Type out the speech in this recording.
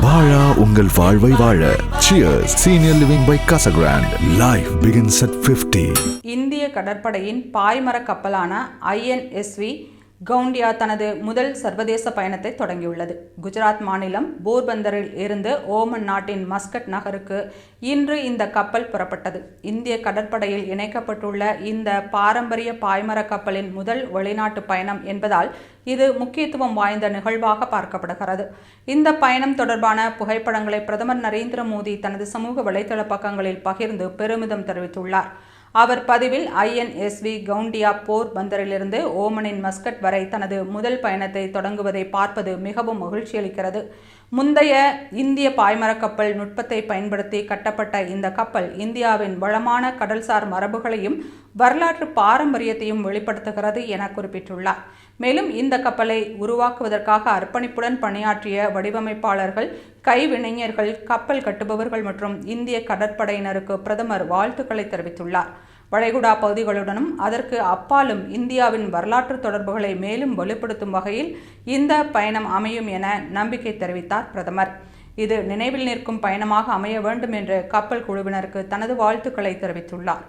வாழா உங்கள் வாழ்வை வாழ. Cheers senior living by Casagrand life begins at 50 இந்திய கடற்படையின் பாய்மர கப்பலான ஐஎன்எஸ்வி கவுண்டியா தனது முதல் சர்வதேச பயணத்தை தொடங்கியுள்ளது. குஜராத் மாநிலம் போர்பந்தரில் இருந்து ஓமன் நாட்டின் மஸ்கட் நகருக்கு இன்று இந்த கப்பல் புறப்பட்டது. இந்திய கடற்படையில் இணைக்கப்பட்டுள்ள இந்த பாரம்பரிய பாய்மர கப்பலின் முதல் வெளிநாட்டு பயணம் என்பதால் இது முக்கியத்துவம் வாய்ந்த நிகழ்வாக பார்க்கப்படுகிறது. இந்த பயணம் தொடர்பான புகைப்படங்களை பிரதமர் நரேந்திர மோடி தனது சமூக வலைதள பக்கங்களில் பகிர்ந்து பெருமிதம் தெரிவித்துள்ளார். அவர் பதிவில் ஐஎன்எஸ்வி கவுண்டியா போர் பந்தரிலிருந்து ஓமனின் மஸ்கட் வரை தனது முதல் பயணத்தை தொடங்குவதை பார்ப்பது மிகவும் மகிழ்ச்சியளிக்கிறது முந்தைய இந்திய பாய்மரக்கப்பல் நுட்பத்தை பயன்படுத்தி கட்டப்பட்ட இந்த கப்பல் இந்தியாவின் வளமான கடல்சார் மரபுகளையும் வரலாற்று பாரம்பரியத்தையும் வெளிப்படுத்துகிறது என குறிப்பிட்டுள்ளார். மேலும் இந்த கப்பலை உருவாக்குவதற்காக அர்ப்பணிப்புடன் பணியாற்றிய வடிவமைப்பாளர்கள் கைவினைஞர்கள் கப்பல் கட்டுபவர்கள் மற்றும் இந்திய கடற்படையினருக்கு பிரதமர் வாழ்த்துக்களை தெரிவித்துள்ளார். வளைகுடா பகுதிகளுடனும் அதற்கு அப்பாலும் இந்தியாவின் வரலாற்று தொடர்புகளை மேலும் வலுப்படுத்தும் வகையில் இந்த பயணம் அமையும் என நம்பிக்கை தெரிவித்தார் பிரதமர். இது நினைவில் நிற்கும் பயணமாக அமைய வேண்டும் என்று கப்பல் குழுவினருக்கு தனது வாழ்த்துக்களை தெரிவித்துள்ளார்.